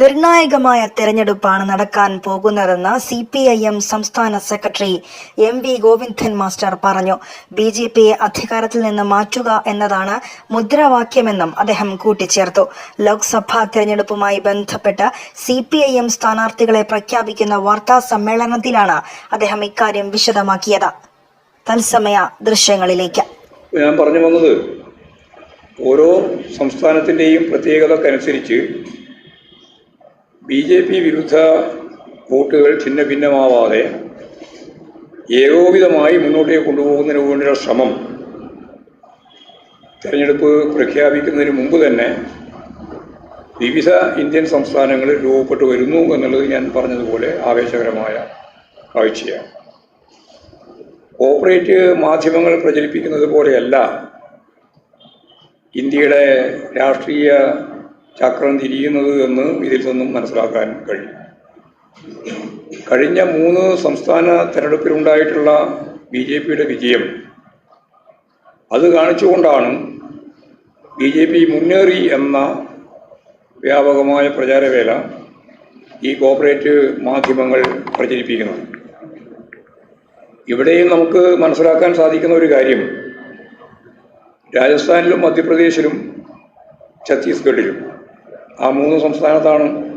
നിർണായകമായ തെരഞ്ഞെടുപ്പാണ് നടക്കാൻ പോകുന്നതെന്ന് സി പി ഐ എം സംസ്ഥാന secretary M V Govindan master പറഞ്ഞു. ബി ജെ പിയെ അധികാരത്തിൽ നിന്ന് മാറ്റുക എന്നതാണ് മുദ്രാവാക്യമെന്നും അദ്ദേഹം കൂട്ടിച്ചേർത്തു. ലോക്സഭാ തെരഞ്ഞെടുപ്പുമായി ബന്ധപ്പെട്ട് സി പി ഐ എം സ്ഥാനാർത്ഥികളെ പ്രഖ്യാപിക്കുന്ന വാർത്താ സമ്മേളനത്തിലാണ് അദ്ദേഹം ഇക്കാര്യം വിശദമാക്കിയത്. തത്സമയ ദൃശ്യങ്ങളിലേക്ക്. ഞാൻ പറഞ്ഞു വന്നത് ഓരോ സംസ്ഥാനത്തിന്റെയും പ്രത്യേകതക്കനുസരിച്ച് ബി ജെ പി വിരുദ്ധ വോട്ടുകൾ ഛിന്ന ഭിന്നമാവാതെ ഏകോപിതമായി മുന്നോട്ടേക്ക് കൊണ്ടുപോകുന്നതിന് വേണ്ടിയുള്ള ശ്രമം തെരഞ്ഞെടുപ്പ് പ്രഖ്യാപിക്കുന്നതിന് മുമ്പ് തന്നെ വിവിധ ഇന്ത്യൻ സംസ്ഥാനങ്ങളിൽ രൂപപ്പെട്ടു വരുന്നു എന്നുള്ളത് ഞാൻ പറഞ്ഞതുപോലെ ആവേശകരമായ കാഴ്ചയാണ്. കോർപ്പറേറ്റ് മാധ്യമങ്ങൾ പ്രചരിപ്പിക്കുന്നത് പോലെയല്ല ഇന്ത്യയുടെ രാഷ്ട്രീയ ചക്രം തിരിയുന്നത് എന്ന് ഇതിൽ നിന്നും മനസ്സിലാക്കാൻ കഴിയും. കഴിഞ്ഞ മൂന്ന് സംസ്ഥാന തെരഞ്ഞെടുപ്പിലുണ്ടായിട്ടുള്ള ബി ജെ പിയുടെ വിജയം അത് കാണിച്ചുകൊണ്ടാണ് ബി ജെ പി മുന്നേറി എന്ന വ്യാപകമായ പ്രചാരവേല ഈ കോപ്പറേറ്റ് മാധ്യമങ്ങൾ പ്രചരിപ്പിക്കുന്നത്. ഇവിടെയും നമുക്ക് മനസ്സിലാക്കാൻ സാധിക്കുന്ന ഒരു കാര്യം രാജസ്ഥാനിലും മധ്യപ്രദേശിലും ഛത്തീസ്ഗഡിലും ആ മൂന്ന് സംസ്ഥാനത്താണ്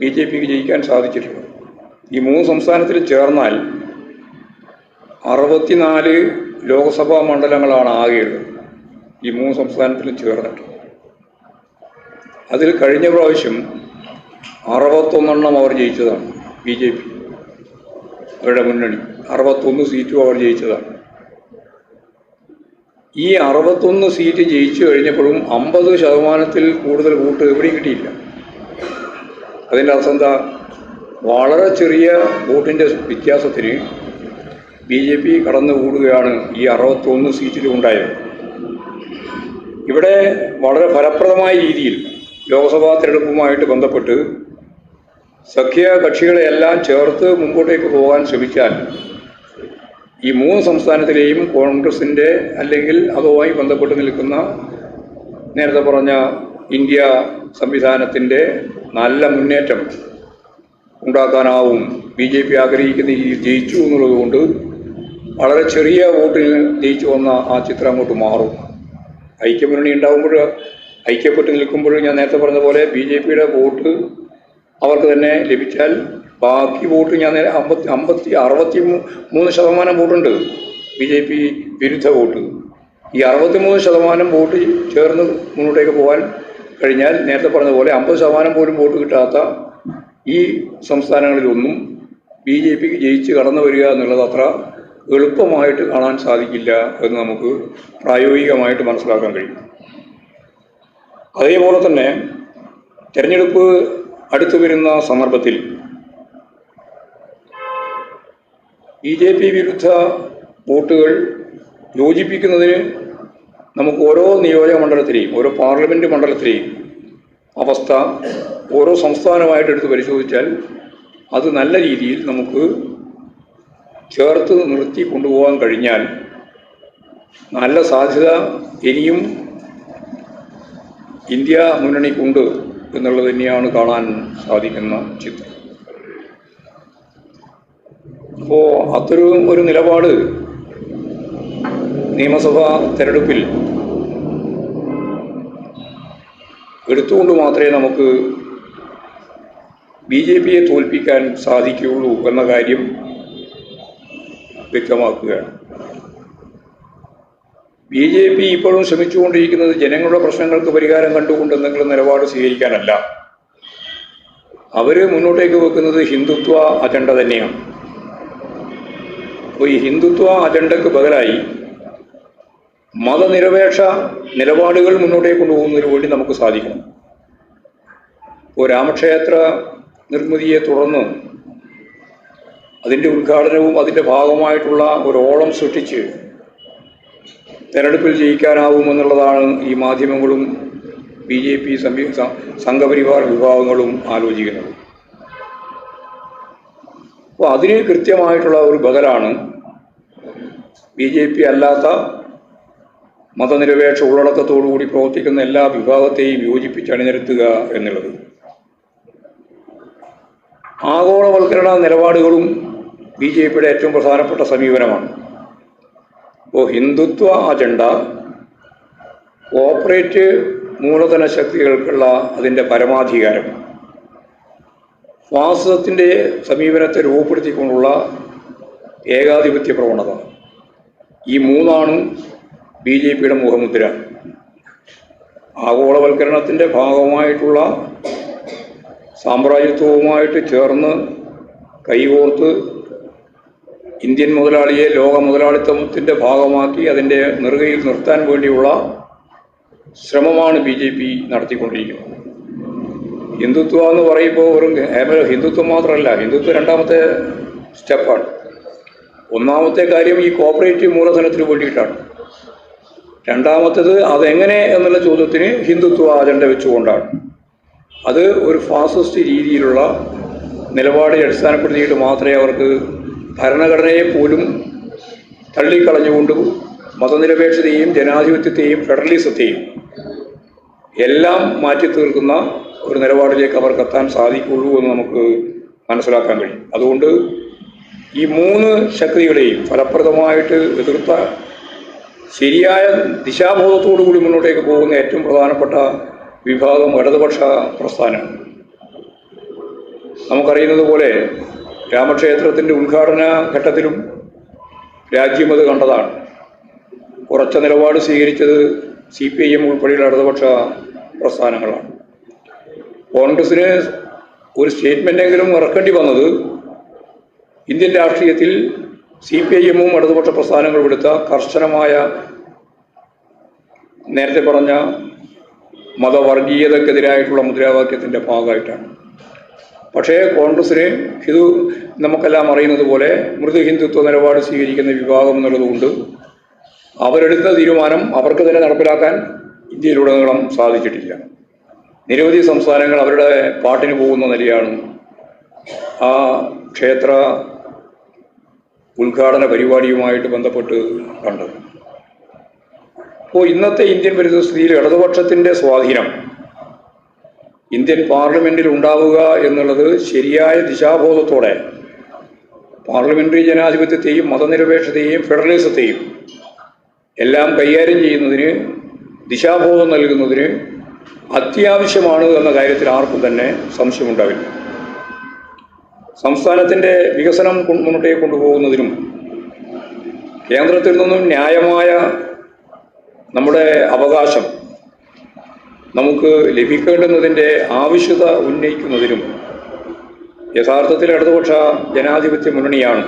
ബി ജെ പിക്ക് ജയിക്കാൻ സാധിച്ചിട്ടുള്ളത്. ഈ മൂന്ന് സംസ്ഥാനത്തിൽ ചേർന്നാൽ അറുപത്തിനാല് ലോക്സഭാ മണ്ഡലങ്ങളാണ് ആകെയുള്ളത്. ഈ മൂന്ന് സംസ്ഥാനത്തിലും ചേർന്നിട്ട്. അതിൽ കഴിഞ്ഞ പ്രാവശ്യം അറുപത്തൊന്നെണ്ണം അവർ ജയിച്ചതാണ് ബി ജെ പി. അവരുടെ മുന്നണി. അറുപത്തൊന്ന് സീറ്റും അവർ ജയിച്ചതാണ്. ഈ അറുപത്തൊന്ന് സീറ്റ് ജയിച്ചു കഴിഞ്ഞപ്പോഴും അമ്പത് ശതമാനത്തിൽ കൂടുതൽ വോട്ട് എവിടെയും കിട്ടിയില്ല. അതിന്റെ അർത്ഥം എന്താ? വളരെ ചെറിയ വോട്ടിന്റെ വ്യത്യാസത്തിന് ബി ജെ പി കടന്നു കൂടുകയാണ് ഈ അറുപത്തൊന്ന് സീറ്റിലും ഉണ്ടായത്. ഇവിടെ വളരെ ഫലപ്രദമായ രീതിയിൽ ലോക്സഭാ തിരഞ്ഞെടുപ്പുമായിട്ട് ബന്ധപ്പെട്ട് സഖ്യ കക്ഷികളെയെല്ലാം ചേർത്ത് മുമ്പോട്ടേക്ക് പോകാൻ ശ്രമിച്ചാൽ ഈ മൂന്ന് സംസ്ഥാനത്തിലെയും കോൺഗ്രസിന്റെ അല്ലെങ്കിൽ അതുമായി ബന്ധപ്പെട്ട് നിൽക്കുന്ന നേരത്തെ പറഞ്ഞ ഇന്ത്യ സംവിധാനത്തിന്റെ നല്ല മുന്നേറ്റം ഉണ്ടാക്കാനാവും. ബി ജെ പി ആഗ്രഹിക്കുന്ന രീതിയിൽ ജയിച്ചു എന്നുള്ളതുകൊണ്ട് വളരെ ചെറിയ വോട്ടിൽ ജയിച്ചു വന്ന ആ ചിത്രം അങ്ങോട്ട് മാറും. ഐക്യമുന്നണി ഉണ്ടാകുമ്പോൾ ഐക്യപ്പെട്ട് നിൽക്കുമ്പോൾ ഞാൻ നേരത്തെ പറഞ്ഞ പോലെ ബി ജെ പിയുടെ വോട്ട് അവർക്ക് തന്നെ ലഭിച്ചാൽ ബാക്കി വോട്ട് ഞാൻ നേരെ അമ്പത്തി അമ്പത്തി അറുപത്തി മൂന്ന് ശതമാനം വോട്ടുണ്ട്. ബി ജെ പി വിരുദ്ധ വോട്ട്. ഈ അറുപത്തിമൂന്ന് ശതമാനം വോട്ട് ചേർന്ന് മുന്നോട്ടേക്ക് പോകാൻ കഴിഞ്ഞാൽ നേരത്തെ പറഞ്ഞതുപോലെ പോലെ അമ്പത് ശതമാനം പോലും വോട്ട് കിട്ടാത്ത ഈ സംസ്ഥാനങ്ങളിലൊന്നും ബി ജെ പിക്ക് ജയിച്ച് കടന്നു വരിക എന്നുള്ളത് അത്ര എളുപ്പമായിട്ട് കാണാൻ സാധിക്കില്ല എന്ന് നമുക്ക് പ്രായോഗികമായിട്ട് മനസ്സിലാക്കാൻ കഴിയും. അതേപോലെ തന്നെ തിരഞ്ഞെടുപ്പ് അടുത്തു വരുന്ന സന്ദർഭത്തിൽ ബി ജെ പി വിരുദ്ധ വോട്ടുകൾ യോജിപ്പിക്കുന്നതിന് നമുക്ക് ഓരോ നിയോജക മണ്ഡലത്തിലെയും ഓരോ പാർലമെന്റ് മണ്ഡലത്തിലെയും അവസ്ഥ ഓരോ സംസ്ഥാനമായിട്ട് എടുത്ത് പരിശോധിച്ചാൽ അത് നല്ല രീതിയിൽ നമുക്ക് ചേർത്ത് നിർത്തി കൊണ്ടുപോകാൻ കഴിഞ്ഞാൽ നല്ല സാധ്യത ഇനിയും ഇന്ത്യ മുന്നണിക്കുണ്ട് എന്നുള്ളത് തന്നെയാണ് കാണാൻ സാധിക്കുന്ന ചിത്രം. അപ്പോൾ അതൊരു ഒരു നിലപാട്. നിയമസഭാ തെരഞ്ഞെടുപ്പിൽ എടുത്തുകൊണ്ട് മാത്രമേ നമുക്ക് ബി ജെ പിയെ തോൽപ്പിക്കാൻ സാധിക്കുകയുള്ളൂ എന്ന കാര്യം വ്യക്തമാക്കുകയാണ്. ബി ജെ പി ഇപ്പോഴും ശ്രമിച്ചുകൊണ്ടിരിക്കുന്നത് ജനങ്ങളുടെ പ്രശ്നങ്ങൾക്ക് പരിഹാരം കണ്ടുകൊണ്ട് എന്തെങ്കിലും നിലപാട് സ്വീകരിക്കാനല്ല. അവർ മുന്നോട്ടേക്ക് വെക്കുന്നത് ഹിന്ദുത്വ അജണ്ട തന്നെയാണ്. അപ്പോൾ ഈ ഹിന്ദുത്വ അജണ്ടയ്ക്ക് ബദലായി മതനിരപേക്ഷ നിലപാടുകൾ മുന്നോട്ടേക്ക് കൊണ്ടുപോകുന്നതിന് വേണ്ടി നമുക്ക് സാധിക്കണം ഇപ്പോൾ രാമക്ഷേത്ര നിർമ്മിതിയെ തുടർന്ന് അതിന്റെ ഉദ്ഘാടനവും അതിന്റെ ഭാഗമായിട്ടുള്ള ഒരു ഓളം സൃഷ്ടിച്ച് തെരഞ്ഞെടുപ്പിൽ ജയിക്കാനാവുമെന്നുള്ളതാണ് ഈ മാധ്യമങ്ങളും ബി ജെ പി സംഘപരിവാർ വിഭാഗങ്ങളും ആലോചിക്കുന്നത്. അപ്പോൾ അതിന് കൃത്യമായിട്ടുള്ള ഒരു ബദലാണ് ബി ജെ പി അല്ലാത്ത മതനിരപേക്ഷ ഉള്ളടക്കത്തോടുകൂടി പ്രവർത്തിക്കുന്ന എല്ലാ വിഭാഗത്തെയും യോജിപ്പിച്ച് അണിനിരത്തുക എന്നുള്ളത്. ആഗോളവൽക്കരണ നിലപാടുകളും ബി ജെ പിയുടെ ഏറ്റവും പ്രധാനപ്പെട്ട സമീപനമാണ്. ഇപ്പോൾ ഹിന്ദുത്വ അജണ്ട കോപ്പറേറ്റ് മൂലധന ശക്തികൾക്കുള്ള അതിന്റെ പരമാധികാരം. ഫാസിസത്തിന്റെ സമീപനത്തെ രൂപപ്പെടുത്തിക്കൊണ്ടുള്ള ഏകാധിപത്യ പ്രവണത. ഈ മൂന്നാണ് ബി ജെ പിയുടെ മുഖമുദ്ര. ആഗോളവൽക്കരണത്തിന്റെ ഭാഗമായിട്ടുള്ള സാമ്രാജ്യത്വവുമായിട്ട് ചേർന്ന് കൈകോർത്ത് ഇന്ത്യൻ മുതലാളിയെ ലോക മുതലാളിത്തത്തിന്റെ ഭാഗമാക്കി അതിന്റെ നെറുകയിൽ നിർത്താൻ വേണ്ടിയുള്ള ശ്രമമാണ് ബി ജെ പി നടത്തിക്കൊണ്ടിരിക്കുന്നത്. ഹിന്ദുത്വ എന്ന് പറയുമ്പോൾ ഒരു ഹിന്ദുത്വം മാത്രമല്ല ഹിന്ദുത്വം രണ്ടാമത്തെ സ്റ്റെപ്പാണ്. ഒന്നാമത്തെ കാര്യം ഈ കോപ്പറേറ്റീവ് മൂലധനത്തിന് വേണ്ടിയിട്ടാണ്. രണ്ടാമത്തേത് അതെങ്ങനെ എന്നുള്ള ചോദ്യത്തിന് ഹിന്ദുത്വ അജണ്ട വെച്ചുകൊണ്ടാണ്. അത് ഒരു ഫാസിസ്റ്റ് രീതിയിലുള്ള നിലപാടിൽ അടിസ്ഥാനപ്പെടുത്തിയിട്ട് മാത്രമേ അവർക്ക് ഭരണഘടനയെ പോലും തള്ളിക്കളഞ്ഞുകൊണ്ട് മതനിരപേക്ഷതയെയും ജനാധിപത്യത്തെയും ഫെഡറലിസത്തെയും എല്ലാം മാറ്റി തീർക്കുന്ന ഒരു നിലപാടിലേക്ക് അവർക്ക് എത്താൻ സാധിക്കുള്ളൂ എന്ന് നമുക്ക് മനസ്സിലാക്കാൻ കഴിയും. അതുകൊണ്ട് ഈ മൂന്ന് ശക്തികളെയും ഫലപ്രദമായിട്ട് എതിർത്ത ശരിയായ ദിശാബോധത്തോടു കൂടി മുന്നോട്ടേക്ക് പോകുന്ന ഏറ്റവും പ്രധാനപ്പെട്ട വിഭാഗം ഇടതുപക്ഷ പ്രസ്ഥാനമാണ് നമുക്കറിയുന്നത് പോലെ രാമക്ഷേത്രത്തിന്റെ ഉദ്ഘാടന ഘട്ടത്തിലും രാജ്യം അത് കണ്ടതാണ്. ഉറച്ച നിലപാട് സ്വീകരിച്ചത് സി പി ഐ എം ഉൾപ്പെടെയുള്ള ഇടതുപക്ഷ പ്രസ്ഥാനങ്ങളാണ്. കോൺഗ്രസിന് ഒരു സ്റ്റേറ്റ്മെന്റെങ്കിലും ഇറക്കേണ്ടി വന്നത് ഇന്ത്യൻ രാഷ്ട്രീയത്തിൽ സി പി ഐ എമ്മും ഇടതുപക്ഷ പ്രസ്ഥാനങ്ങളും എടുത്ത കർശനമായ നേരത്തെ പറഞ്ഞ മതവർഗീയതക്കെതിരായിട്ടുള്ള മുദ്രാവാക്യത്തിന്റെ ഭാഗമായിട്ടാണ്. പക്ഷേ കോൺഗ്രസ്സിന് ഇത് നമുക്കെല്ലാം അറിയുന്നത് പോലെ മൃദു ഹിന്ദുത്വ നിലപാട് സ്വീകരിക്കുന്ന വിഭാഗം എന്നുള്ളതുകൊണ്ട് അവരെടുത്ത തീരുമാനം അവർക്ക് തന്നെ നടപ്പിലാക്കാൻ ഇന്ത്യയിലുടനീളം സാധിച്ചിട്ടില്ല. നിരവധി സംസ്ഥാനങ്ങൾ അവരുടെ പാട്ടിന് പോകുന്ന നിലയാണ്. ആ ക്ഷേത്ര ഉദ്ഘാടന പരിപാടിയുമായിട്ട് ബന്ധപ്പെട്ട് കണ്ടത്. അപ്പോൾ ഇന്നത്തെ ഇന്ത്യൻ പരിസ്ഥിതിയിൽ ഇടതുപക്ഷത്തിന്റെ സ്വാധീനം ഇന്ത്യൻ പാർലമെന്റിൽ ഉണ്ടാവുക എന്നുള്ളത് ശരിയായ ദിശാബോധത്തോടെ പാർലമെന്ററി ജനാധിപത്യത്തെയും മതനിരപേക്ഷതയെയും ഫെഡറലിസത്തെയും എല്ലാം കൈകാര്യം ചെയ്യുന്നതിന് ദിശാബോധം നൽകുന്നതിന് അത്യാവശ്യമാണ് എന്ന കാര്യത്തിൽ ആർക്കും തന്നെ സംശയമുണ്ടാവില്ല. സംസ്ഥാനത്തിന്റെ വികസനം മുന്നോട്ടേക്ക് കൊണ്ടുപോകുന്നതിനും കേന്ദ്രത്തിൽ നിന്നും ന്യായമായ നമ്മുടെ അവകാശം നമുക്ക് ലഭിക്കേണ്ടുന്നതിന്റെ ആവശ്യത ഉന്നയിക്കുന്നതിനും യഥാർത്ഥത്തിൽ ഇടതുപക്ഷ ജനാധിപത്യ മുന്നണിയാണ്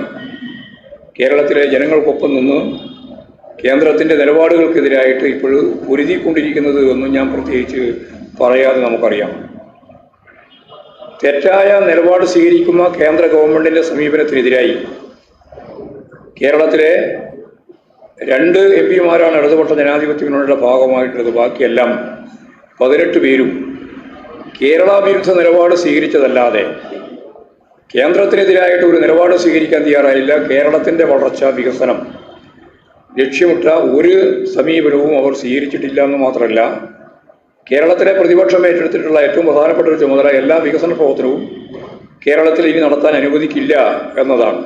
കേരളത്തിലെ ജനങ്ങൾക്കൊപ്പം നിന്ന് കേന്ദ്രത്തിന്റെ നിലപാടുകൾക്കെതിരായിട്ട് ഇപ്പോൾ പൊരുതിക്കൊണ്ടിരിക്കുന്നത് എന്നും ഞാൻ പ്രത്യേകിച്ച് പറയാതെ നമുക്കറിയാം. തെറ്റായ നിലപാട് സ്വീകരിക്കുന്ന കേന്ദ്ര ഗവൺമെന്റിന്റെ സമീപനത്തിനെതിരായി കേരളത്തിലെ രണ്ട് എം പിമാരാണ് ഇടതുപക്ഷ ജനാധിപത്യങ്ങളുടെ ഭാഗമായിട്ടുള്ളത്. ബാക്കിയെല്ലാം പതിനെട്ട് പേരും കേരള വിരുദ്ധ നിലപാട് സ്വീകരിച്ചതല്ലാതെ കേന്ദ്രത്തിനെതിരായിട്ട് ഒരു നിലപാട് സ്വീകരിക്കാൻ തയ്യാറായില്ല. കേരളത്തിന്റെ വളർച്ച വികസനം ലക്ഷ്യമിട്ട ഒരു സമീപനവും അവർ സ്വീകരിച്ചിട്ടില്ല എന്ന് മാത്രമല്ല കേരളത്തിലെ പ്രതിപക്ഷം ഏറ്റെടുത്തിട്ടുള്ള ഏറ്റവും പ്രധാനപ്പെട്ട ഒരു ചുമതല എല്ലാ വികസന പ്രവർത്തനവും കേരളത്തിൽ ഇനി നടത്താൻ അനുവദിക്കില്ല എന്നതാണ്.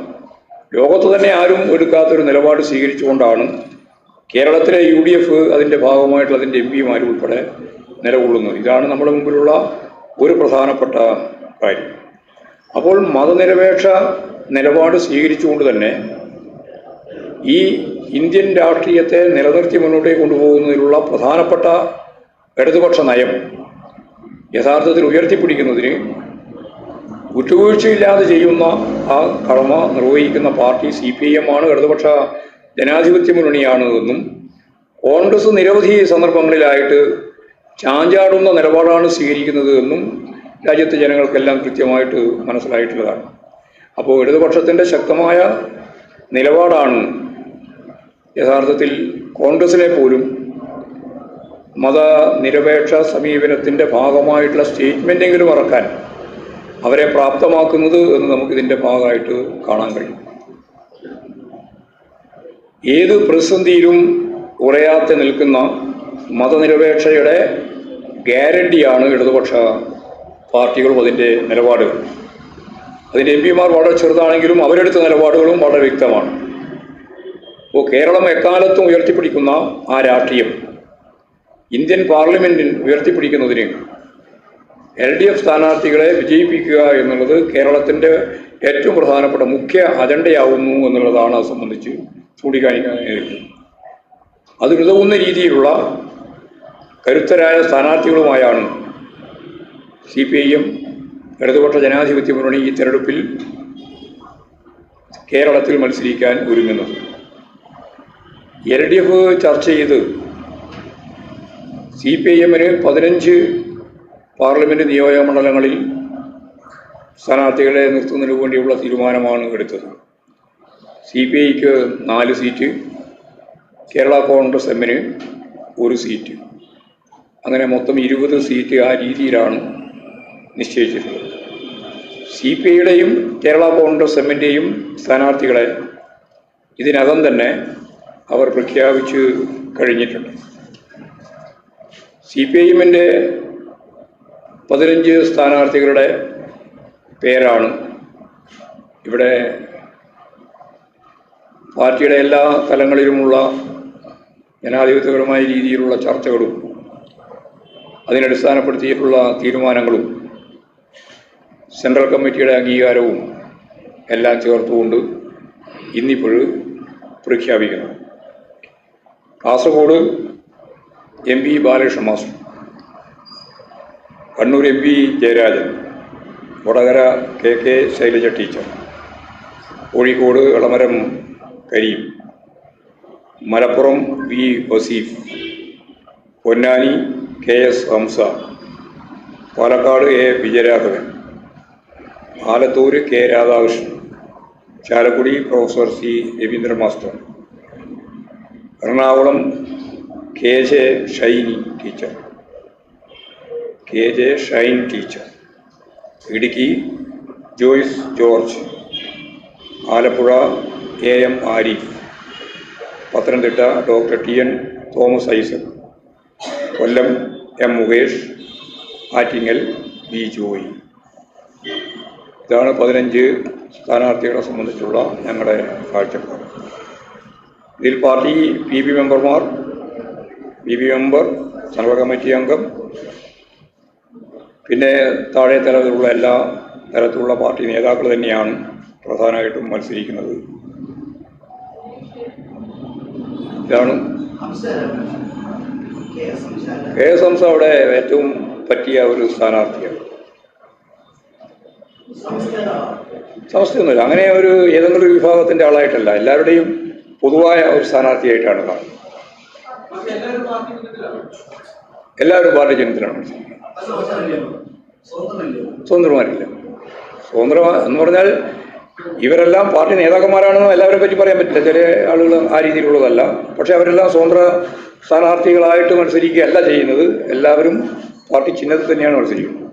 ലോകത്ത് തന്നെ ആരും എടുക്കാത്തൊരു നിലപാട് സ്വീകരിച്ചുകൊണ്ടാണ് കേരളത്തിലെ യു ഡി എഫ് അതിന്റെ ഭാഗമായിട്ടുള്ള അതിന്റെ എം പിമാർ ഉൾപ്പെടെ നിലകൊള്ളുന്നത്. ഇതാണ് നമ്മുടെ മുമ്പിലുള്ള ഒരു പ്രധാനപ്പെട്ട കാര്യം. അപ്പോൾ മതനിരപേക്ഷ നിലപാട് സ്വീകരിച്ചുകൊണ്ട് തന്നെ ഈ ഇന്ത്യൻ രാഷ്ട്രീയത്തെ നിലനിർത്തി മുന്നോട്ട് കൊണ്ടുപോകുന്നതിലുള്ള പ്രധാനപ്പെട്ട ഇടതുപക്ഷ നയം യഥാർത്ഥത്തിൽ ഉയർത്തിപ്പിടിക്കുന്നതിന് വിട്ടുവീഴ്ചയില്ലാതെ ചെയ്യുന്ന ആ കടമ നിർവഹിക്കുന്ന party C P I M ആണ്. ഇടതുപക്ഷ ജനാധിപത്യ മുന്നണിയാണ് എന്നും കോൺഗ്രസ് നിരവധി സന്ദർഭങ്ങളിലായിട്ട് ചാഞ്ചാടുന്ന നിലപാടാണ് സ്വീകരിക്കുന്നത് എന്നും രാജ്യത്തെ ജനങ്ങൾക്കെല്ലാം കൃത്യമായിട്ട് മനസ്സിലായിട്ടുള്ളതാണ്. അപ്പോൾ ഇടതുപക്ഷത്തിന്റെ ശക്തമായ നിലപാടാണ് യഥാർത്ഥത്തിൽ കോൺഗ്രസിനെ പോലും മതനിരപേക്ഷ സമീപനത്തിന്റെ ഭാഗമായിട്ടുള്ള സ്റ്റേറ്റ്മെന്റെങ്കിലും ഇറക്കാൻ അവരെ പ്രാപ്തമാക്കുന്നത് എന്ന് നമുക്കിതിന്റെ ഭാഗമായിട്ട് കാണാൻ കഴിയും. ഏത് പ്രതിസന്ധിയിലും ഉറയാതെ നിൽക്കുന്ന മതനിരപേക്ഷയുടെ ഗ്യാരണ്ടിയാണ് ഇടതുപക്ഷ പാർട്ടികളും അതിന്റെ നിലപാടുകൾ അതിന്റെ എം പിമാർ വളരെ ചെറുതാണെങ്കിലും അവരെടുത്ത നിലപാടുകളും വളരെ വ്യക്തമാണ്. അപ്പോൾ കേരളം എക്കാലത്തും ഉയർത്തിപ്പിടിക്കുന്ന ആ രാഷ്ട്രീയം ഇന്ത്യൻ പാർലമെന്റിൽ ഉയർത്തിപ്പിടിക്കുന്നതിന് എൽ ഡി എഫ് സ്ഥാനാർത്ഥികളെ വിജയിപ്പിക്കുക എന്നുള്ളത് കേരളത്തിന്റെ ഏറ്റവും പ്രധാനപ്പെട്ട മുഖ്യ അജണ്ടയാവുന്നു എന്നുള്ളതാണ് അത് സംബന്ധിച്ച് ചൂണ്ടിക്കാണിക്കുന്നത്. ഉതകുന്ന രീതിയിലുള്ള കരുത്തരായ സ്ഥാനാർത്ഥികളുമായാണ് സി പി ഐ എം ഇടതുപക്ഷ ജനാധിപത്യ മുന്നണി ഈ തെരഞ്ഞെടുപ്പിൽ കേരളത്തിൽ മത്സരിക്കാൻ ഒരുങ്ങുന്നത്. എൽ ഡി എഫ് ചർച്ച ചെയ്ത് സി പി ഐ എമ്മിന് പതിനഞ്ച് പാർലമെന്റ് നിയോജക മണ്ഡലങ്ങളിൽ സ്ഥാനാർത്ഥികളെ നിർത്തുന്നതിന് വേണ്ടിയുള്ള തീരുമാനമാണ് എടുത്തത്. സി പി ഐക്ക് നാല് സീറ്റ് കേരള കോൺഗ്രസ് എമ്മിന് ഒരു സീറ്റ്. അങ്ങനെ മൊത്തം ഇരുപത് സീറ്റ് ആ രീതിയിലാണ് നിശ്ചയിച്ചിട്ടുള്ളത്. സി പി ഐയുടെയും കേരള കോൺഗ്രസ് എമ്മിന്റെയും സ്ഥാനാർത്ഥികളെ ഇതിനകം തന്നെ അവർ പ്രഖ്യാപിച്ചു കഴിഞ്ഞിട്ടുണ്ട്. സി പി എമ്മിന്റെ പതിനഞ്ച് സ്ഥാനാർത്ഥികളുടെ പേരാണ് ഇവിടെ പാർട്ടിയുടെ എല്ലാ തലങ്ങളിലുമുള്ള ജനാധിപത്യപരമായ രീതിയിലുള്ള ചർച്ചകളും അതിനടിസ്ഥാനപ്പെടുത്തിയിട്ടുള്ള തീരുമാനങ്ങളും സെൻട്രൽ കമ്മിറ്റിയുടെ അംഗീകാരവും എല്ലാം ചേർത്തുകൊണ്ട് ഇന്നിപ്പോൾ പ്രഖ്യാപിക്കുന്നു Kasaragod M P Balakrishna master. Kannur M P Jayarajan. Vadakara K K Shailaja teacher. Kozhikode Elamaram Kareem. Malappuram V Vaseef. Ponnani K S Hamza. Palakkad A Vijayaraghavan. Alathur K Radhakrishnan. Chalakudy professor C Raveendran master. Ernakulam K J Shiny teacher. K J Shine teacher. Idukki Joice George. Alappuzha A M Arif. Pathanamthitta doctor T N Thomas Isaac. Kollam M Mukesh. Attingal B Joy. ഇതാണ് പതിനഞ്ച് സ്ഥാനാർത്ഥികളെ സംബന്ധിച്ചുള്ള ഞങ്ങളുടെ കാഴ്ചപ്പാട്. ഇതിൽ party P B മെമ്പർമാർ P B member സർവ committee അംഗം പിന്നെ താഴെ തലത്തിലുള്ള എല്ലാ തരത്തിലുള്ള പാർട്ടി നേതാക്കൾ തന്നെയാണ് പ്രധാനമായിട്ടും മത്സരിക്കുന്നത്. ഇതാണ്. കെ എസ് ഹംസ അവിടെ ഏറ്റവും പറ്റിയ ഒരു സ്ഥാനാർത്ഥിയാണ്. സംസ്ഥയൊന്നുമില്ല അങ്ങനെ ഒരു ഏതെങ്കിലും വിഭാഗത്തിന്റെ വിഭാഗത്തിന്റെ ആളായിട്ടല്ല. എല്ലാവരുടെയും പൊതുവായ ഒരു സ്ഥാനാർത്ഥിയായിട്ടാണ് കാണുന്നത്. എല്ലാവരും പാർട്ടി ചിഹ്നത്തിലാണ് സ്വതന്ത്രമാരില്ല. സ്വതന്ത്ര എന്ന് പറഞ്ഞാൽ ഇവരെല്ലാം പാർട്ടി നേതാക്കന്മാരാണെന്ന് എല്ലാവരെ പറ്റി പറയാൻ പറ്റില്ല. ചില ആളുകൾ ആ രീതിയിലുള്ളതല്ല. പക്ഷെ അവരെല്ലാം സ്വതന്ത്ര സ്ഥാനാർത്ഥികളായിട്ട് മത്സരിക്കുകയല്ല ചെയ്യുന്നത്. എല്ലാവരും പാർട്ടി ചിഹ്നത്തിൽ തന്നെയാണ് മത്സരിക്കുന്നത്.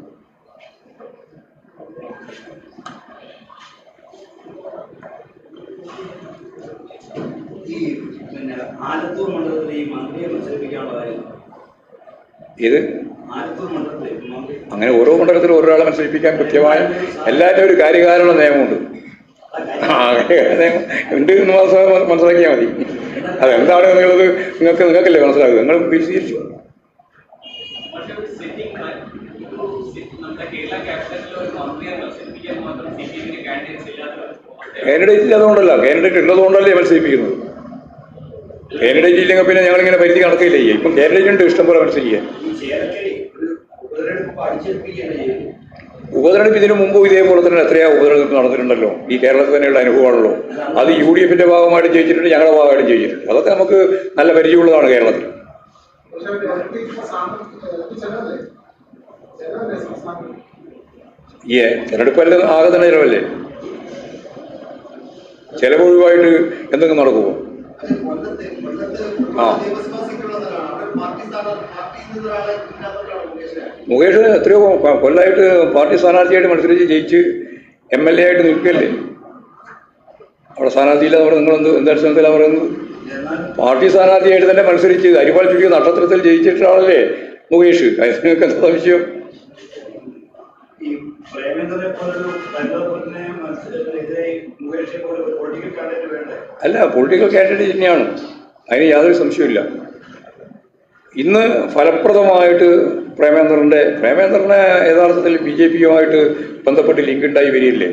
ഈ പിന്നെ ആലത്തൂർ മണ്ഡലത്തിൽ ഈ മന്ത്രിയെ മത്സരിപ്പിക്കാനുള്ള കാര്യം. ഇത് അങ്ങനെ ഓരോ മണ്ഡലത്തിലും ഒരാളെ മത്സരിപ്പിക്കാൻ കൃത്യമായ എല്ലാറ്റിനും ഒരു കാര്യകാരണ നിയമമുണ്ട്. ഉണ്ട് എന്ന് മനസ്സിലാ- മനസ്സിലാക്കിയാൽ മതി. അതെന്താണ് നിങ്ങളത്? നിങ്ങൾക്ക് നിങ്ങൾക്കല്ലേ മനസ്സിലാക്കുക നിങ്ങൾ വിശദീകരിച്ചു. കാൻഡിഡേറ്റ് ഇല്ലാത്തതുകൊണ്ടല്ല. കാൻഡിഡേറ്റ് ഉള്ളതുകൊണ്ടല്ലേ മത്സരിപ്പിക്കുന്നത്. കാൻഡിഡേറ്റ് ഇല്ലെങ്കിൽ പിന്നെ ഞങ്ങളിങ്ങനെ പരിധി കണക്കില്ല ചെയ്യുക ഇപ്പം കാൻഡിഡേറ്റ് ഉണ്ട് ഇഷ്ടംപോലെ ഒരു ഉപതെരഞ്ഞെടുപ്പ് ഇതിനു മുമ്പ് ഇതേപോലെ തന്നെ എത്രയാ ഉപതെരഞ്ഞെടുപ്പ് നടന്നിട്ടുണ്ടല്ലോ. ഈ കേരളത്തിൽ തന്നെയുള്ള അനുഭവമാണല്ലോ. അത് യു ഡി എഫിന്റെ ഭാഗമായിട്ട് ജയിച്ചിട്ടുണ്ട് ഞങ്ങളുടെ ഭാഗമായിട്ട് ജയിച്ചിട്ടുണ്ട്. അതൊക്കെ നമുക്ക് നല്ല പരിചയമുള്ളതാണ് കേരളത്തിൽ. ഈ തെരഞ്ഞെടുപ്പല്ല ആകെ തന്നെ ചിലവല്ലേ? ചെലവ് ഒഴിവായിട്ട് എന്തെങ്കിലും നടക്കുമോ മുകേഷ് എത്രയോ കൊല്ലായിട്ട് പാർട്ടി സ്ഥാനാർത്ഥിയായിട്ട് മത്സരിച്ച് ജയിച്ച് എം എൽ എ ആയിട്ട് നിൽക്കല്ലേ? അവിടെ സ്ഥാനാർത്ഥിയില്ല അവിടെ എന്ത് എന്തടിസ്ഥാനത്തിലാണ് പറയുന്നത്? എന്നാലും പാർട്ടി സ്ഥാനാർത്ഥിയായിട്ട് തന്നെ മത്സരിച്ച് അരിവാൾ ചുറ്റി നക്ഷത്രത്തിൽ ജയിച്ചിട്ടാണല്ലേ മുകേഷ്? അതിനൊക്കെ എന്താ സംശയം ഈ പ്രേമേന്ദ്രനെ പോലൊരു പരിലോകത്തിനെ എതിരെ മുകേഷെ പോലെ ഒരു പൊളിറ്റിക്കൽ കാൻഡിഡേറ്റ് വേണ്ടേ അല്ല പൊളിറ്റിക്കൽ കാൻഡിഡേറ്റ് തന്നെയാണ്. അതിന് യാതൊരു സംശയമില്ല ഇന്ന് ഫലപ്രദമായിട്ട് പ്രേമേന്ദ്രന്റെ പ്രേമേന്ദ്രനെ യഥാർത്ഥത്തിൽ ബി ജെ പിയുമായിട്ട് ബന്ധപ്പെട്ട് ലിങ്ക് ഉണ്ടായി വരികയില്ലേ?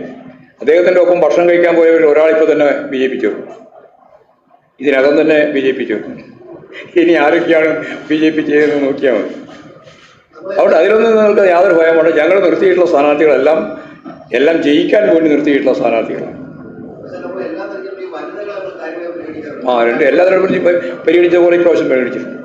അദ്ദേഹത്തിന്റെ ഒപ്പം ഭക്ഷണം കഴിക്കാൻ പോയവർ ഒരാളിപ്പോൾ തന്നെ ബി ജെ പി ചേർന്നു ഇതിനകം തന്നെ ബി ജെ പി ചേർന്നു ഇനി ആരൊക്കെയാണ് ബി ജെ പി ചെയ്യുന്നത് നോക്കിയാൽ മതി. അതുകൊണ്ട് അതിലൊന്നും നിങ്ങൾക്ക് യാതൊരു ഭയമുണ്ട്. ഞങ്ങൾ നിർത്തിയിട്ടുള്ള സ്ഥാനാർത്ഥികളെല്ലാം എല്ലാം ജയിക്കാൻ വേണ്ടി നിർത്തിയിട്ടുള്ള സ്ഥാനാർത്ഥികളാണ്. ആ രണ്ട് എല്ലാ തെരഞ്ഞെടുപ്പിലും പരിഗണിച്ച പോലെ ഇപ്രാവശ്യം പരിഗണിച്ചിട്ടുണ്ട്.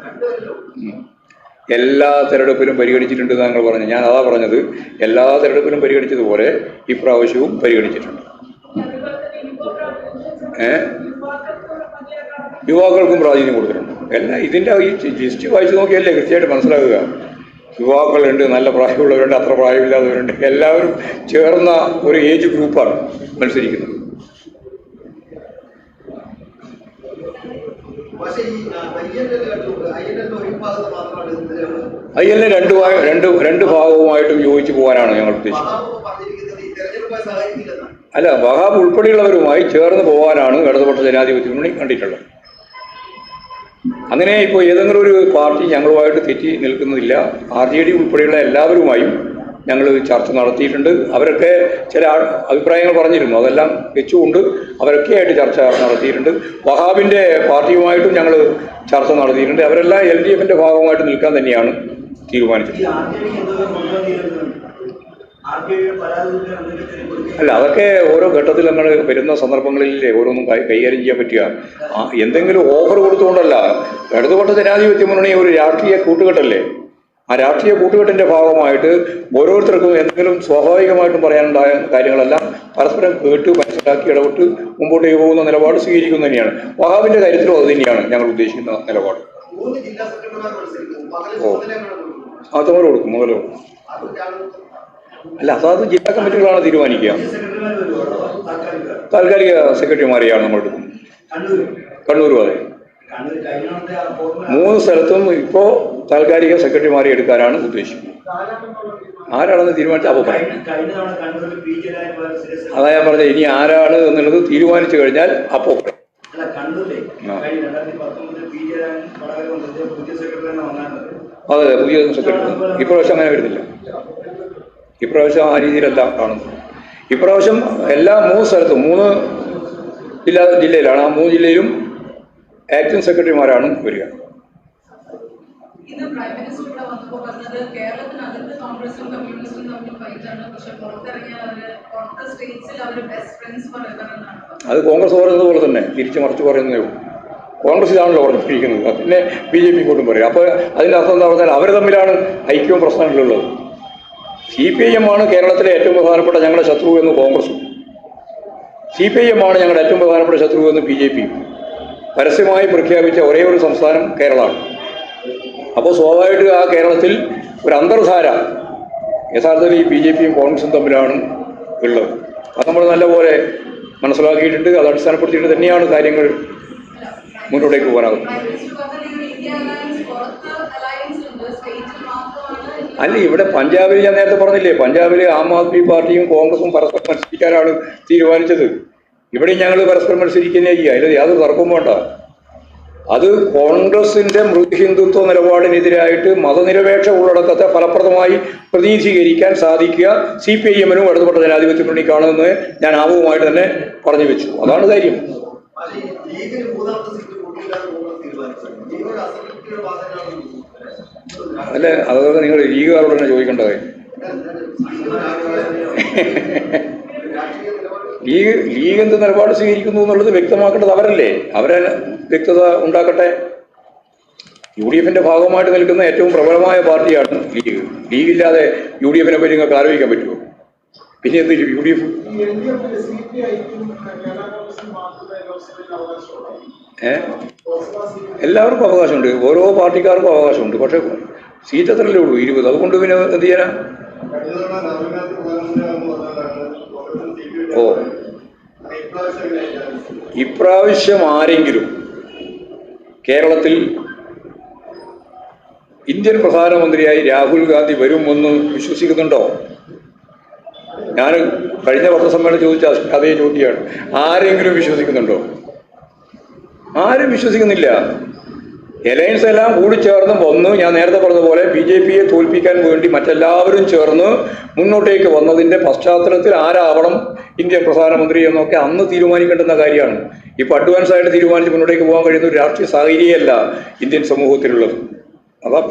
എല്ലാ തെരഞ്ഞെടുപ്പിലും പരിഗണിച്ചിട്ടുണ്ട് ഞങ്ങൾ പറഞ്ഞു ഞാൻ അതാ പറഞ്ഞത്. എല്ലാ തെരഞ്ഞെടുപ്പിലും പരിഗണിച്ചതുപോലെ ഇപ്രാവശ്യവും പരിഗണിച്ചിട്ടുണ്ട്. ഏ? യുവാക്കൾക്കും പ്രാധാന്യം കൊടുത്തിട്ടുണ്ട്. എല്ലാം ഇതിന്റെ ഈ ലിസ്റ്റ് വായിച്ചു നോക്കിയല്ലേ കൃത്യമായിട്ട് മനസ്സിലാക്കുക. യുവാക്കളുണ്ട് നല്ല പ്രായമുള്ളവരുണ്ട് അത്ര പ്രായമില്ലാത്തവരുണ്ട്. എല്ലാവരും ചേർന്ന ഒരു ഏജ് ഗ്രൂപ്പാണ് മത്സരിക്കുന്നത്. ഐ എല്ലിന് രണ്ട് ഭാഗം- രണ്ട് രണ്ട് ഭാഗവുമായിട്ടും യോജിച്ചു പോകാനാണ് ഞങ്ങൾ ഉദ്ദേശിക്കുന്നത് അല്ല വഹാബ് ഉൾപ്പെടെയുള്ളവരുമായി ചേർന്ന് പോകാനാണ് ഇടതുപക്ഷ ജനാധിപത്യ മുന്നണി കണ്ടിട്ടുള്ളത്. അങ്ങനെ ഇപ്പോൾ ഏതെങ്കിലും ഒരു പാർട്ടി ഞങ്ങളുമായിട്ട് തെറ്റി നിൽക്കുന്നില്ല. ആർ ജെ ഡി ഉൾപ്പെടെയുള്ള എല്ലാവരുമായും ഞങ്ങൾ ചർച്ച നടത്തിയിട്ടുണ്ട്. അവരൊക്കെ ചില അഭിപ്രായങ്ങൾ പറഞ്ഞിരുന്നു. അതെല്ലാം വെച്ചുകൊണ്ട് അവരൊക്കെ ആയിട്ട് ചർച്ച നടത്തിയിട്ടുണ്ട്. വഹാബിന്റെ പാർട്ടിയുമായിട്ടും ഞങ്ങൾ ചർച്ച നടത്തിയിട്ടുണ്ട്. അവരെല്ലാം എൽ ഡി എഫിന്റെ ഭാഗമായിട്ട് നിൽക്കാൻ തന്നെയാണ് തീരുമാനിച്ചത് അല്ല അതൊക്കെ ഓരോ ഘട്ടത്തിൽ നമ്മൾ വരുന്ന സന്ദർഭങ്ങളിൽ ഓരോന്നും കൈകാര്യം ചെയ്യാൻ പറ്റുക. എന്തെങ്കിലും ഓഫർ കൊടുത്തുകൊണ്ടല്ല. ഇടതുപക്ഷ ജനാധിപത്യ മുന്നണി ഒരു രാഷ്ട്രീയ കൂട്ടുകെട്ടല്ലേ? ആ രാഷ്ട്രീയ കൂട്ടുകെട്ടിന്റെ ഭാഗമായിട്ട് ഓരോരുത്തർക്കും എന്തെങ്കിലും സ്വാഭാവികമായിട്ടും പറയാനുണ്ടായ കാര്യങ്ങളെല്ലാം പരസ്പരം കേട്ട് മനസ്സിലാക്കി ഇടപെട്ട് മുമ്പോട്ട് പോകുന്ന നിലപാട് സ്വീകരിക്കുന്നത് തന്നെയാണ്. വഹാബിന്റെ കാര്യത്തിലും അത് തന്നെയാണ് ഞങ്ങൾ ഉദ്ദേശിക്കുന്ന നിലപാട്. ഓ. അത് മുതൽ കൊടുക്കും മുതൽ കൊടുക്കും. അല്ല അതാത് ജില്ലാ കമ്മിറ്റികളാണ് തീരുമാനിക്കുക. താൽക്കാലിക സെക്രട്ടറിമാരെയാണ് നമ്മൾ എടുക്കുന്നത് കണ്ണൂർ അതെ. മൂന്ന് സ്ഥലത്തും ഇപ്പോൾ താൽക്കാലിക സെക്രട്ടറിമാരെ എടുക്കാനാണ് ഉദ്ദേശിക്കുന്നത്. ആരാണെന്ന് തീരുമാനിച്ച സുരേഷ് അതാ ഞാൻ പറഞ്ഞത് ഇനി ആരാണ് എന്നുള്ളത് തീരുമാനിച്ചു കഴിഞ്ഞാൽ അപ്പോൾ അതെ പുതിയ സെക്രട്ടറി ഇപ്രാവശ്യം അങ്ങനെ വരുന്നില്ല. ഇപ്രാവശ്യം ആ രീതിയിലല്ല കാണുന്നത് ഇപ്രാവശ്യം എല്ലാ മൂന്ന് സ്ഥലത്തും മൂന്ന് ജില്ലാ ജില്ലയിലാണ് ആ മൂന്ന് ജില്ലയിലും ആക്ടിംഗ് സെക്രട്ടറിമാരാണ് വരിക. അത് കോൺഗ്രസ് പറയുന്നത് പോലെ തന്നെ തിരിച്ചു മറിച്ച് പറയുന്നതേ ഉള്ളൂ. കോൺഗ്രസ് ഇതാണല്ലോ പറഞ്ഞിരിക്കുന്നത് പിന്നെ ബി ജെ പി കൂട്ടും പറയും. അപ്പോൾ അതിന്റെ അർത്ഥം എന്താ പറഞ്ഞാൽ അവർ തമ്മിലാണ് ഐക്യവും പ്രശ്നങ്ങളിലുള്ളത് സി പി ഐ എം ആണ് കേരളത്തിലെ ഏറ്റവും പ്രധാനപ്പെട്ട ഞങ്ങളുടെ ശത്രു എന്ന് കോൺഗ്രസും. സി പി ഐ എം ആണ് ഞങ്ങളുടെ ഏറ്റവും പ്രധാനപ്പെട്ട ശത്രു എന്ന് ബി ജെ പിയും. പരസ്യമായി പ്രഖ്യാപിച്ച ഒരേ ഒരു സംസ്ഥാനം കേരളമാണ്. അപ്പോൾ സ്വാഭാവികമായിട്ട് ആ കേരളത്തിൽ ഒരു അന്തർധാര യഥാർത്ഥത്തിൽ ഈ ബി ജെ പിയും കോൺഗ്രസും തമ്മിലാണ് ഉള്ളത്. അത് നമ്മൾ നല്ലപോലെ മനസ്സിലാക്കിയിട്ടുണ്ട് അത് അടിസ്ഥാനപ്പെടുത്തിയിട്ട് തന്നെയാണ് കാര്യങ്ങൾ മുന്നോട്ടേക്ക് പോകാനാകും അല്ല ഇവിടെ പഞ്ചാബിൽ ഞാൻ നേരത്തെ പറഞ്ഞില്ലേ പഞ്ചാബിൽ ആം ആദ്മി പാർട്ടിയും കോൺഗ്രസും പരസ്പരം മത്സരിക്കാനാണ് തീരുമാനിച്ചത്. ഇവിടെ ഞങ്ങൾ പരസ്പരം മത്സരിക്കുന്നേ അതിൽ യാതൊരു തർക്കവും വേണ്ട. അത് കോൺഗ്രസിന്റെ മൃദുഹിന്ദുത്വ നിലപാടിനെതിരായിട്ട് മതനിരപേക്ഷ ഉള്ളടക്കത്തെ ഫലപ്രദമായി പ്രതിനിധീകരിക്കാൻ സാധിക്കുക സി പി ഐ എമ്മിനും ഇടതുപെട്ട ജനാധിപത്യ മുന്നണിക്കാണെന്ന് ഞാൻ ആമുഖമായിട്ട് തന്നെ പറഞ്ഞു വെച്ചു. അതാണ് കാര്യം ലീഗിന് മൂന്നാമത്തെ സീറ്റ് കൊടുക്കില്ലാന്ന് കോൺഗ്രസ് ലീഗിന് അല്ലെ? അതൊക്കെ നിങ്ങൾ ലീഗുകാരോട് തന്നെ ചോദിക്കേണ്ട കാര്യം. ലീഗ് ലീഗ് എന്ത് നിലപാട് സ്വീകരിക്കുന്നു എന്നുള്ളത് വ്യക്തമാക്കേണ്ടത് അവരല്ലേ? അവരെ വ്യക്തത ഉണ്ടാക്കട്ടെ. യു ഡി എഫിന്റെ ഭാഗമായിട്ട് നിൽക്കുന്ന ഏറ്റവും പ്രബലമായ പാർട്ടിയാണ് ലീഗ്. ലീഗ് ഇല്ലാതെ യു ഡി എഫിനെ പറ്റി നിങ്ങൾക്ക് ആലോചിക്കാൻ പറ്റുമോ? പിന്നെ എന്ത് യു ഡി എഫ്? ഏ? എല്ലാവർക്കും അവകാശമുണ്ട്. ഓരോ പാർട്ടിക്കാർക്കും അവകാശമുണ്ട്. പക്ഷെ സീറ്റ് എത്രയല്ലേ ഉള്ളൂ? ഇരുപത്. അതുകൊണ്ട് പിന്നെ എന്ത് ചെയ്യാനാ? ഓ. ഇപ്രാവശ്യം ആരെങ്കിലും കേരളത്തിൽ ഇന്ത്യൻ പ്രധാനമന്ത്രിയായി രാഹുൽ ഗാന്ധി വരുമെന്ന് വിശ്വസിക്കുന്നുണ്ടോ? ഞാൻ കഴിഞ്ഞ പത്രസമ്മേളനം ചോദിച്ച അതേ ഡ്യൂട്ടിയാണ് ആരെങ്കിലും വിശ്വസിക്കുന്നുണ്ടോ? ആരും വിശ്വസിക്കുന്നില്ല. എലയൻസ് എല്ലാം കൂടി ചേർന്ന് വന്ന്. ഞാൻ നേരത്തെ പറഞ്ഞതുപോലെ ബി ജെ പിയെ തോൽപ്പിക്കാൻ വേണ്ടി മറ്റെല്ലാവരും ചേർന്ന് മുന്നോട്ടേക്ക് വന്നതിന്റെ പശ്ചാത്തലത്തിൽ ആരാവണം ഇന്ത്യൻ പ്രധാനമന്ത്രി എന്നൊക്കെ അന്ന് തീരുമാനിക്കേണ്ടുന്ന കാര്യമാണ്. ഇപ്പൊ അഡ്വാൻസ് ആയിട്ട് തീരുമാനിച്ച് മുന്നോട്ടേക്ക് പോകാൻ കഴിയുന്ന ഒരു രാഷ്ട്രീയ സാഹചര്യമല്ല ഇന്ത്യൻ സമൂഹത്തിലുള്ളത്. അതാ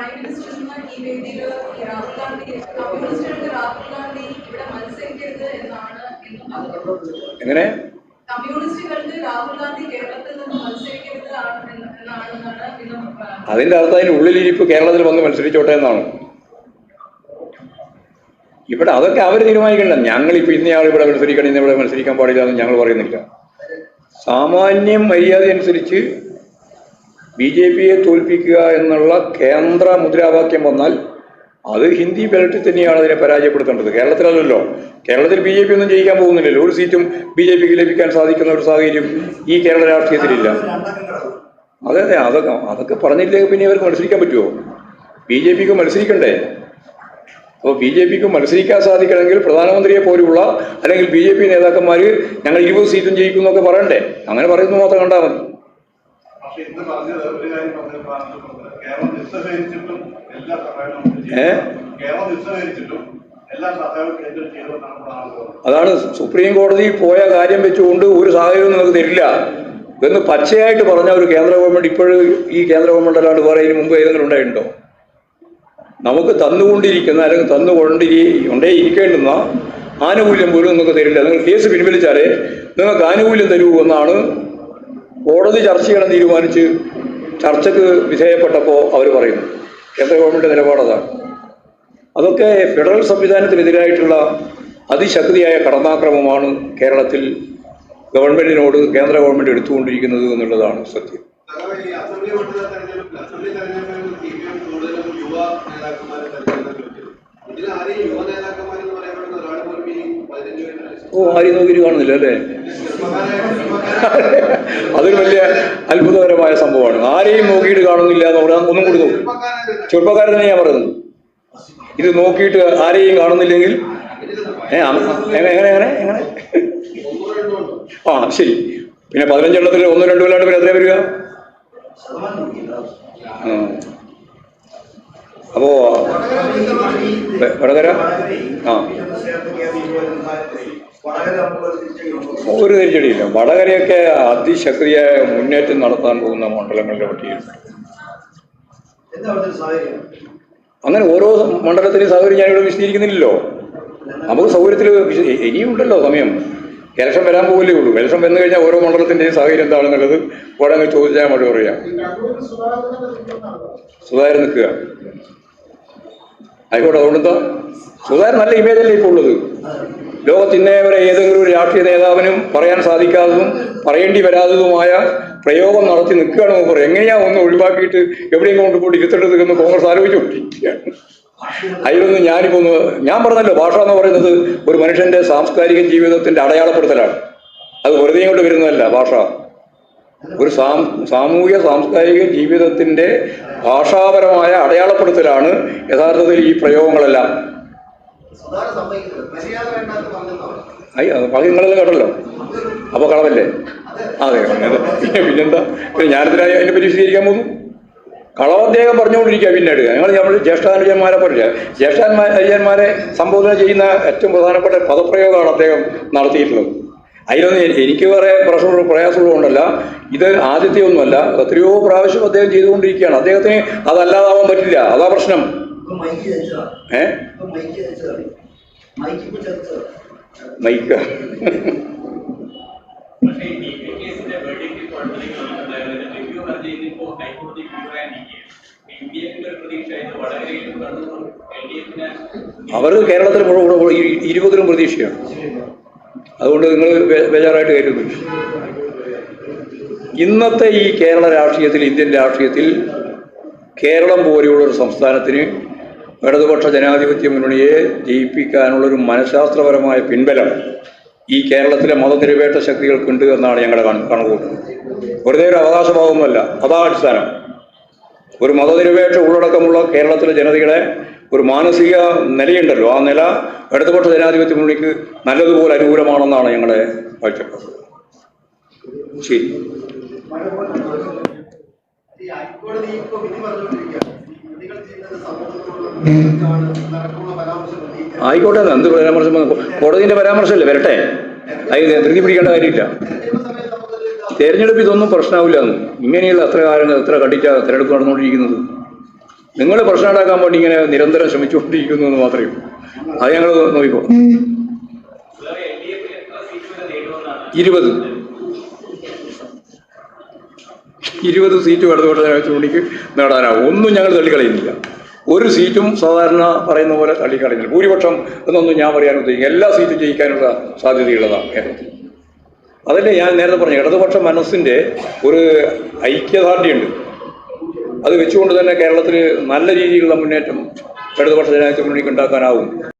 പ്രൈം മിനിസ്റ്ററിന് ഈ വേദിയിൽ രാഹുൽ ഗാന്ധി കമ്മ്യൂണിസ്റ്റുകൾക്ക് രാഹുൽ ഗാന്ധി ഇവിടെ മത്സരിക്കരുത് എന്നാണ് എങ്ങനെ? കമ്മ്യൂണിസ്റ്റുകൾക്ക് രാഹുൽ ഗാന്ധി കേരളത്തിൽ നിന്ന് മത്സരിക്കരുത് എന്ന് പറഞ്ഞത്. അതിന്റെ അർത്ഥം ഇപ്പൊ ഉള്ളിലിരിപ്പ് കേരളത്തിൽ വന്ന് മത്സരിച്ചോട്ടെ എന്നാണ്. ഇവിടെ അതൊക്കെ അവർ തീരുമാനിക്കണ്ട. ഞങ്ങളിപ്പോൾ ഇന്നയാൾ ഇവിടെ മത്സരിക്കണം ഇന്ന് ഇവിടെ മത്സരിക്കാൻ പാടില്ല എന്ന് ഞങ്ങൾ പറയുന്നില്ല. സാമാന്യം മര്യാദ അനുസരിച്ച് ബി ജെ പിയെ തോൽപ്പിക്കുക എന്നുള്ള കേന്ദ്ര മുദ്രാവാക്യം വന്നാൽ അത് ഹിന്ദി ബെൽറ്റിൽ തന്നെയാണ് അതിനെ പരാജയപ്പെടുത്തേണ്ടത്. കേരളത്തിലല്ലല്ലോ. കേരളത്തിൽ ബി ജെ പി ഒന്നും ജയിക്കാൻ പോകുന്നില്ലല്ലോ. ഒരു സീറ്റും ബി ജെ പിക്ക് ലഭിക്കാൻ സാധിക്കുന്ന ഒരു സാഹചര്യം ഈ കേരള രാഷ്ട്രീയത്തിലില്ല. അതെ അതെ. അതൊക്കെ അതൊക്കെ പറഞ്ഞില്ലെങ്കിൽ പിന്നെ ഇവർക്ക് മത്സരിക്കാൻ പറ്റുമോ ബി ജെ പിക്ക് മത്സരിക്കണ്ടേ? അപ്പോൾ ബി ജെ പിക്ക് മത്സരിക്കാൻ സാധിക്കണമെങ്കിൽ പ്രധാനമന്ത്രിയെ പോലുള്ള അല്ലെങ്കിൽ ബി ജെ പി നേതാക്കന്മാർ ഞങ്ങൾ ഇരുപത് സീറ്റും ജയിക്കും എന്നൊക്കെ പറയണ്ടേ? അങ്ങനെ പറയുന്നത് മാത്രം കണ്ടാൽ മതി. ഇന്ന് പറഞ്ഞത് ഒരു കാര്യം കേരളം എല്ലാ സഹായവും? കേരളം സഹായവും അതാണ് സുപ്രീം കോടതി പോയ കാര്യം വെച്ചുകൊണ്ട് ഒരു സാഹചര്യവും നിങ്ങൾക്ക് തരില്ല എന്ന് പച്ചയായിട്ട് പറഞ്ഞ ഒരു കേന്ദ്ര ഗവൺമെന്റ് ഇപ്പോഴും ഈ കേന്ദ്ര ഗവൺമെന്റ് അല്ലാണ്ട് വേറെ ഇതിന് മുമ്പ് ഏതെങ്കിലും ഉണ്ടായിട്ടുണ്ടോ? നമുക്ക് തന്നുകൊണ്ടിരിക്കുന്ന അല്ലെങ്കിൽ തന്നുകൊണ്ടിരി ഉണ്ടേ ഇരിക്കേണ്ടുന്ന ആനുകൂല്യം പോലും നിങ്ങൾക്ക് തരില്ല. നിങ്ങൾ കേസ് പിൻവലിച്ചാലേ നിങ്ങൾക്ക് ആനുകൂല്യം തരൂ എന്നാണ് കോടതി ചർച്ച ചെയ്യണം തീരുമാനിച്ച് ചർച്ചയ്ക്ക് വിധേയപ്പെട്ടപ്പോൾ അവർ പറയുന്നു. കേന്ദ്ര ഗവൺമെന്റ് നിലപാടതാണ് അതൊക്കെ ഫെഡറൽ സംവിധാനത്തിനെതിരായിട്ടുള്ള അതിശക്തിയായ കടന്നാക്രമമാണ് കേരളത്തിൽ ഗവൺമെന്റിനോട് കേന്ദ്ര ഗവൺമെന്റ് എടുത്തുകൊണ്ടിരിക്കുന്നത് എന്നുള്ളതാണ് സത്യം. ഇതിൽ യുവ നേതാക്കന്മാരെന്ന് ഓ ആരും സൗകര്യം കാണുന്നില്ല അല്ലേ? അതൊരു വലിയ അത്ഭുതകരമായ സംഭവമാണ്. ആരെയും നോക്കിയിട്ട് കാണുന്നില്ല എന്ന് പറഞ്ഞാൽ ഒന്നും കൂടി നോക്കും. ചെറുപ്പക്കാരൻ തന്നെ ഞാൻ പറയുന്നത്. ഇത് നോക്കിയിട്ട് ആരെയും കാണുന്നില്ലെങ്കിൽ എങ്ങനെ എങ്ങനെ എങ്ങനെ ആ ശരി. പിന്നെ പതിനഞ്ചെണ്ണത്തിൽ ഒന്നും രണ്ടു വല്ലാണ്ട് പിന്നെ എത്രയാ വരിക? ആ. അപ്പോ വെ- വടകര? ആ. ഒരു തിരിച്ചടിയില്ല. വടകരയൊക്കെ അതിശക്തിയായ മുന്നേറ്റം നടത്താൻ പോകുന്ന മണ്ഡലങ്ങളുടെ പട്ടികയിൽ അങ്ങനെ ഓരോ മണ്ഡലത്തിലെയും സാഹചര്യം ഞാനിവിടെ വിശദീകരിക്കുന്നില്ലല്ലോ. നമുക്ക് സൗകര്യത്തിൽ ഇനിയുണ്ടല്ലോ സമയം. ഇലക്ഷൻ വരാൻ പോകില്ലേ ഉള്ളൂ. ഇലക്ഷൻ വന്നു കഴിഞ്ഞാൽ ഓരോ മണ്ഡലത്തിന്റെയും സാഹചര്യം എന്താണെന്നുള്ളത് വേണമെങ്കിൽ ചോദിച്ചാൽ മഴ പറയാം. സുധാകരൻ നിൽക്കുക. ആയിക്കോട്ടെ ഉണ്ടോ സുധാകരൻ നല്ല ഇമേജല്ലേ ഇപ്പോൾ ഉള്ളത്? ലോകത്തിന്നേവരെ വരെ ഏതെങ്കിലും ഒരു രാഷ്ട്രീയ നേതാവിനും പറയാൻ സാധിക്കാത്തതും പറയേണ്ടി വരാത്തതുമായ പ്രയോഗം നടത്തി നിൽക്കുകയാണ് മൂപ്പർ. എങ്ങനെയാ ഒന്ന് ഒഴിവാക്കിയിട്ട് എവിടെയും കൊണ്ടുപോയി ഇരുത്തേണ്ടത് എന്ന് കോൺഗ്രസ് ആലോചിച്ചുകൊണ്ടിരിക്കുകയാണ്. അതിലൊന്നും ഞാനിപ്പോ ഒന്ന് ഞാൻ പറഞ്ഞല്ലോ ഭാഷ എന്ന് പറയുന്നത് ഒരു മനുഷ്യന്റെ സാംസ്കാരിക ജീവിതത്തിന്റെ അടയാളപ്പെടുത്തലാണ്. അത് വെറുതെ കൊണ്ട് വരുന്നതല്ല ഭാഷ. ഒരു സാമൂഹ്യ സാംസ്കാരിക ജീവിതത്തിന്റെ ഭാഷാപരമായ അടയാളപ്പെടുത്തലാണ് യഥാർത്ഥത്തിൽ ഈ പ്രയോഗങ്ങളെല്ലാം. അയ്യ നിങ്ങളെല്ലാം കേട്ടല്ലോ. അപ്പൊ കളവല്ലേ? അതെ. പിന്നെ പിന്നെന്താ? പിന്നെ ഞാനിതിനായി അതിനെ പറ്റി വിശദീകരിക്കാൻ പോകുന്നു? കളവ് അദ്ദേഹം പറഞ്ഞുകൊണ്ടിരിക്കുക പിന്നീട്. ഞങ്ങൾ നമ്മൾ ജ്യേഷ്ഠാനുജന്മാരെ പോലെ ജ്യേഷ്ഠാനുജന്മാരെ സംബോധന ചെയ്യുന്ന ഏറ്റവും പ്രധാനപ്പെട്ട പദപ്രയോഗമാണ് അദ്ദേഹം നടത്തിയിട്ടുള്ളത്. അതിലൊന്നും എനിക്ക് വേറെ പ്രശ്നമുള്ള പ്രയാസമുള്ളതുകൊണ്ടല്ല. ഇത് ആദ്യത്തെ ഒന്നുമല്ല എത്രയോ പ്രാവശ്യം അദ്ദേഹം ചെയ്തുകൊണ്ടിരിക്കുകയാണ്. അദ്ദേഹത്തിന് അതല്ലാതാവാൻ പറ്റില്ല. അതാ പ്രശ്നം. ഏ? മൈക്ക് അവർക്ക് കേരളത്തിൽ ഇരുപതിലും പ്രതീക്ഷയാണ്. അതുകൊണ്ട് നിങ്ങൾ ബേജാറായിട്ട് കരുതുന്നു ഇന്നത്തെ ഈ കേരള രാഷ്ട്രീയത്തിൽ ഇന്ത്യൻ രാഷ്ട്രീയത്തിൽ കേരളം പോലെയുള്ള ഒരു സംസ്ഥാനത്തിന് ഇടതുപക്ഷ ജനാധിപത്യ മുന്നണിയെ ജയിപ്പിക്കാനുള്ളൊരു മനഃശാസ്ത്രപരമായ പിൻബലം ഈ കേരളത്തിലെ മതനിരപേക്ഷ ശക്തികൾക്കുണ്ട് എന്നാണ് ഞങ്ങളുടെ കണ- കണക്കുകൂട്ടുന്നത് വെറുതെ ഒരു അവകാശഭാവമൊന്നുമല്ല അതാ അടിസ്ഥാനം. ഒരു മതനിരപേക്ഷ ഉള്ളടക്കമുള്ള കേരളത്തിലെ ജനതയുടെ ഒരു മാനസിക നിലയുണ്ടല്ലോ. ആ നില ഇടതുപക്ഷ ജനാധിപത്യ മുന്നണിക്ക് നല്ലതുപോലെ അനുകൂലമാണെന്നാണ് ഞങ്ങളുടെ കാഴ്ചപ്പാട്. ശരി. ആയിക്കോട്ടെ എന്ത് പരാമർശം? കോടതിന്റെ പരാമർശമല്ലേ? വരട്ടെ. അതിന് ധൃതി പിടിക്കേണ്ട കാര്യമില്ല. തെരഞ്ഞെടുപ്പ് ഇതൊന്നും പ്രശ്നമാവില്ല ഇങ്ങനെയുള്ള എത്ര കാര്യങ്ങൾ എത്ര കണ്ടിട്ടാണ് തെരഞ്ഞെടുപ്പ് നടന്നുകൊണ്ടിരിക്കുന്നത്. നിങ്ങൾ പ്രശ്നം ഉണ്ടാക്കാൻ വേണ്ടി ഇങ്ങനെ നിരന്തരം ശ്രമിച്ചുകൊണ്ടിരിക്കുന്നു എന്ന് മാത്രമേ ഉള്ളൂ. അത് ഞങ്ങൾ നോക്കിക്കോ. ഇരുപത്. ഇരുപത് സീറ്റ് ഇടതുപക്ഷ ജനാധിപത്യക്ക് നേടാനാവും. ഒന്നും ഞങ്ങൾ തള്ളിക്കളയുന്നില്ല. ഒരു സീറ്റും സാധാരണ പറയുന്ന പോലെ തള്ളിക്കളയുന്നില്ല. ഭൂരിപക്ഷം എന്നൊന്നും ഞാൻ പറയാൻ ഉദ്ദേശിക്കും എല്ലാ സീറ്റും ജയിക്കാനുള്ള സാധ്യതയുള്ളതാണ് കേരളത്തിൽ. അതല്ലേ ഞാൻ നേരത്തെ പറഞ്ഞു ഇടതുപക്ഷ മനസ്സിന്റെ ഒരു ഐക്യദാർഢ്യമുണ്ട്. അത് വെച്ചുകൊണ്ട് തന്നെ കേരളത്തിൽ നല്ല രീതിയിലുള്ള മുന്നേറ്റം ഇടതുപക്ഷ ജനാധിപത്യ മുന്നണിക്ക് ഉണ്ടാക്കാനാവും.